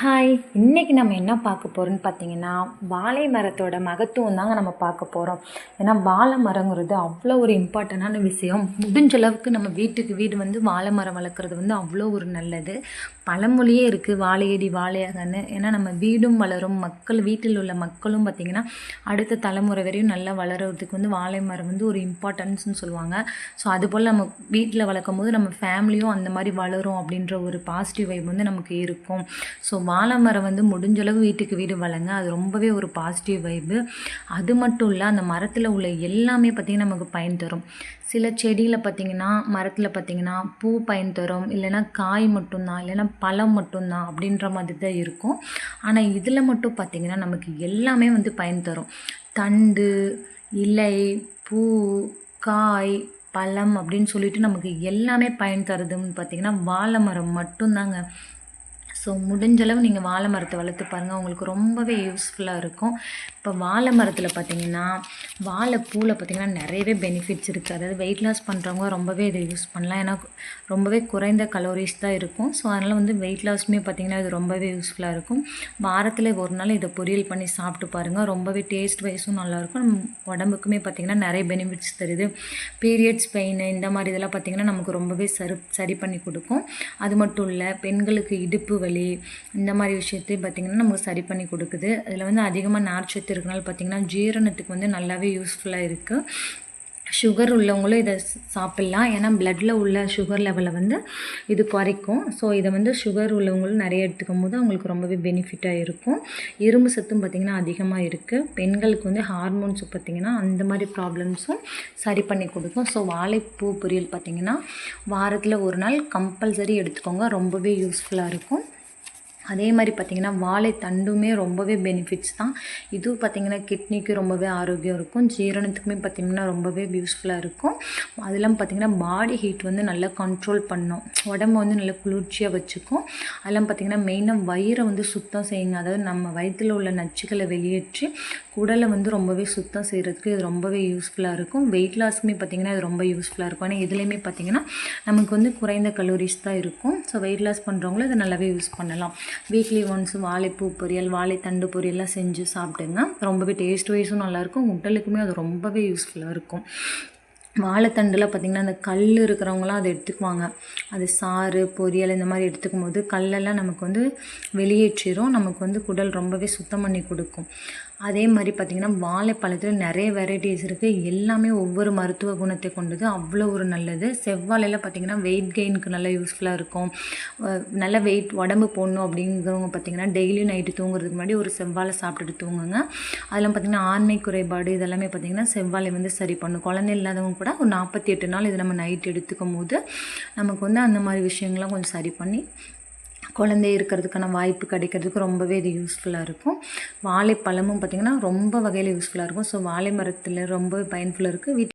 Hi இன்றைக்கி நம்ம என்ன பார்க்க போகிறோம்னு பார்த்தீங்கன்னா வாழை மரத்தோட மகத்துவம் தாங்க நம்ம பார்க்க போகிறோம் ஏன்னா வாழை மரங்கிறது அவ்வளோ ஒரு இம்பார்ட்டண்டான விஷயம். முடிஞ்ச அளவுக்கு நம்ம வீட்டுக்கு வீடு வந்து வாழை மரம் வளர்க்குறது வந்து அவ்வளோ ஒரு நல்லது. பழமொழியே இருக்குது வாழையடி வாழையாகன்னு. ஏன்னா நம்ம வீடும் வளரும் மக்கள் வீட்டில் உள்ள மக்களும் பார்த்திங்கன்னா அடுத்த தலைமுறை வரையும் நல்லா வளர்கிறதுக்கு வந்து வாழை மரம் வந்து ஒரு இம்பார்ட்டன்ஸ்னு சொல்லுவாங்க. ஸோ அதுபோல் நம்ம வீட்டில் வளர்க்கும் போது நம்ம ஃபேமிலியும் அந்த மாதிரி வளரும் அப்படின்ற ஒரு பாசிட்டிவ் வைப் வந்து நமக்கு இருக்கும். ஸோ வாழை மரம் வந்து முடிஞ்சளவு வீட்டுக்கு வீடு வளங்க. அது ரொம்பவே ஒரு பாசிட்டிவ் வைப்பு அது மட்டும் இல்லை அந்த மரத்தில் உள்ள எல்லாமே பார்த்திங்கன்னா நமக்கு பயன் தரும். சில செடியில் பார்த்திங்கன்னா மரத்தில் பார்த்திங்கன்னா பூ பயன் தரும். இல்லைன்னா காய் மட்டும்தான் இல்லைன்னா பழம் மட்டும்தான் அப்படின்ற மாதிரி தான் இருக்கும். ஆனால் இதில் மட்டும் பார்த்திங்கன்னா நமக்கு எல்லாமே வந்து பயன் தரும். தண்டு இலை பூ காய் பழம் அப்படின்னு சொல்லிட்டு நமக்கு எல்லாமே பயன் தருதுன்னு பார்த்திங்கன்னா வாழை மரம் மட்டும்தாங்க. ஸோ முடிஞ்சளவு நீங்கள் வாழை மரத்தை வளர்த்து பாருங்கள் உங்களுக்கு ரொம்பவே யூஸ்ஃபுல்லாக இருக்கும். இப்போ வாழை மரத்தில் பார்த்தீங்கன்னா வாழைப்பூவில் பார்த்தீங்கன்னா நிறையவே பெனிஃபிட்ஸ் இருக்குது அதாவது வெயிட் லாஸ் பண்ணுறவங்க ரொம்பவே இதை யூஸ் பண்ணலாம். ஏன்னா ரொம்பவே குறைந்த கலோரிஸ் தான் இருக்கும். ஸோ அதனால் வந்து வெயிட் லாஸ்மே பார்த்திங்கன்னா இது ரொம்பவே யூஸ்ஃபுல்லாக இருக்கும். வாரத்தில் ஒரு நாள் இதை பொரியல் பண்ணி சாப்பிட்டு பாருங்கள் ரொம்பவே டேஸ்ட் வைஸும் நல்லாயிருக்கும். நம்ம உடம்புக்குமே பார்த்திங்கன்னா நிறைய பெனிஃபிட்ஸ் தருது. பீரியட்ஸ் பெயின் இந்த மாதிரி இதெல்லாம் பார்த்திங்கன்னா நமக்கு ரொம்பவே சரி சரி பண்ணி கொடுக்கும். அது மட்டும் இல்லை பெண்களுக்கு இடுப்பு வலி இந்த மாதிரி விஷயத்தையும் பார்த்திங்கன்னா நமக்கு சரி பண்ணி கொடுக்குது. அதில் வந்து அதிகமாக நார்ச்சத்து இருக்கனால பார்த்திங்கன்னா ஜீரணத்துக்கு வந்து நல்லாவே யூஸ்ஃபுல்லாக இருக்குது சுகர் உள்ளவங்களும் இதை சாப்பிட்லாம். ஏன்னா ப்ளட்டில் உள்ள சுகர் லெவலை வந்து இது குறைக்கும். ஸோ இதை வந்து சுகர் உள்ளவங்களும் நிறைய எடுத்துக்கும் போது அவங்களுக்கு ரொம்பவே பெனிஃபிட்டாக இருக்கும். இரும்பு சத்தும் பார்த்திங்கன்னா அதிகமாக இருக்குது பெண்களுக்கு வந்து ஹார்மோன்ஸும் பார்த்திங்கன்னா அந்த மாதிரி ப்ராப்ளம்ஸும் சரி பண்ணி கொடுக்கும். ஸோ வாழைப்பூ பொரியல் பார்த்திங்கன்னா வாரத்தில் ஒரு நாள் கம்பல்சரி எடுத்துக்கோங்க. ரொம்பவே யூஸ்ஃபுல்லாக இருக்கும். அதே மாதிரி பார்த்திங்கன்னா வாழைத்தண்டுமே ரொம்பவே பெனிஃபிட்ஸ் தான். இதுவும் பார்த்திங்கன்னா கிட்னிக்கு ரொம்பவே ஆரோக்கியம் இருக்கும். ஜீரணத்துக்குமே பார்த்திங்கன்னா ரொம்பவே யூஸ்ஃபுல்லாக இருக்கும். அதெல்லாம் பார்த்திங்கன்னா பாடி ஹீட் வந்து நல்லா கண்ட்ரோல் பண்ணும். உடம்பு வந்து நல்லா குளிர்ச்சியாக வச்சுக்கும். அதெல்லாம் பார்த்திங்கன்னா மெயினாக வயிறை வந்து சுத்தம் செய்யுங்க. அதாவது நம்ம வயிற்றில் உள்ள நச்சுக்களை வெளியேற்றி குடலை வந்து ரொம்பவே சுத்தம் செய்கிறதுக்கு இது ரொம்பவே யூஸ்ஃபுல்லாக இருக்கும். வெயிட் லாஸ்க்குமே பார்த்திங்கன்னா இது ரொம்ப யூஸ்ஃபுல்லாக இருக்கும். ஆனால் இதுலேயுமே பார்த்திங்கன்னா நமக்கு வந்து குறைந்த கலோரிஸ் தான் இருக்கும். ஸோ வெயிட் லாஸ் பண்ணுறவங்களும் இதை நல்லாவே யூஸ் பண்ணலாம். வீக்லி ஒன்ஸ் வாழைப்பூ பொரியல் வாழைத்தண்டு பொரியல்லாம் செஞ்சு சாப்பிட்டுங்க ரொம்பவே டேஸ்ட் வைஸும் நல்லாயிருக்கும். உடலுக்குமே அது ரொம்பவே யூஸ்ஃபுல்லாக இருக்கும். வாழைத்தண்டில் பார்த்திங்கன்னா அந்த கல் இருக்கிறவங்களாம் அதை எடுத்துக்குவாங்க. அது சாறு பொரியல் இந்த மாதிரி எடுத்துக்கும் போது கல்லெல்லாம் நமக்கு வந்து வெளியேற்றிடும் நமக்கு வந்து குடல் ரொம்பவே சுத்தம் பண்ணி கொடுக்கும். அதே மாதிரி பார்த்திங்கன்னா வாழைப்பழத்தில் நிறைய வெரைட்டிஸ் இருக்குது எல்லாமே ஒவ்வொரு மருத்துவ குணத்தை கொண்டது. அவ்வளோ ஒரு நல்லது. செவ்வாழையில் பார்த்திங்கன்னா வெயிட் கெயினுக்கு நல்லா யூஸ்ஃபுல்லாக இருக்கும். நல்ல வெயிட் உடம்பு போடணும் அப்படிங்கிறவங்க பார்த்திங்கன்னா டெய்லி நைட்டு தூங்குறதுக்கு முன்னாடி ஒரு செவ்வாழை சாப்பிட்டுட்டு தூங்குங்க. அதெல்லாம் பார்த்திங்கன்னா ஆண்மை குறைபாடு இதெல்லாமே பார்த்திங்கன்னா செவ்வாழை வந்து சரி பண்ணும். குழந்தை இல்லாதவங்க கூட ஒரு நாற்பத்தி எட்டு நாள் இதை நம்ம நைட் எடுத்துக்கும் போது நமக்கு வந்து அந்த மாதிரி விஷயங்கள்லாம் கொஞ்சம் சரி பண்ணி குழந்தை இருக்கிறதுக்கான வாய்ப்பு கிடைக்கிறதுக்கு ரொம்பவே இது யூஸ்ஃபுல்லாக இருக்கும். வாழைப்பழமும் பார்த்திங்கன்னா ரொம்ப வகையில் யூஸ்ஃபுல்லாக இருக்கும். ஸோ வாழை மரத்தில் ரொம்ப பயன்ஃபுல்லாக இருக்குது வீட்டில்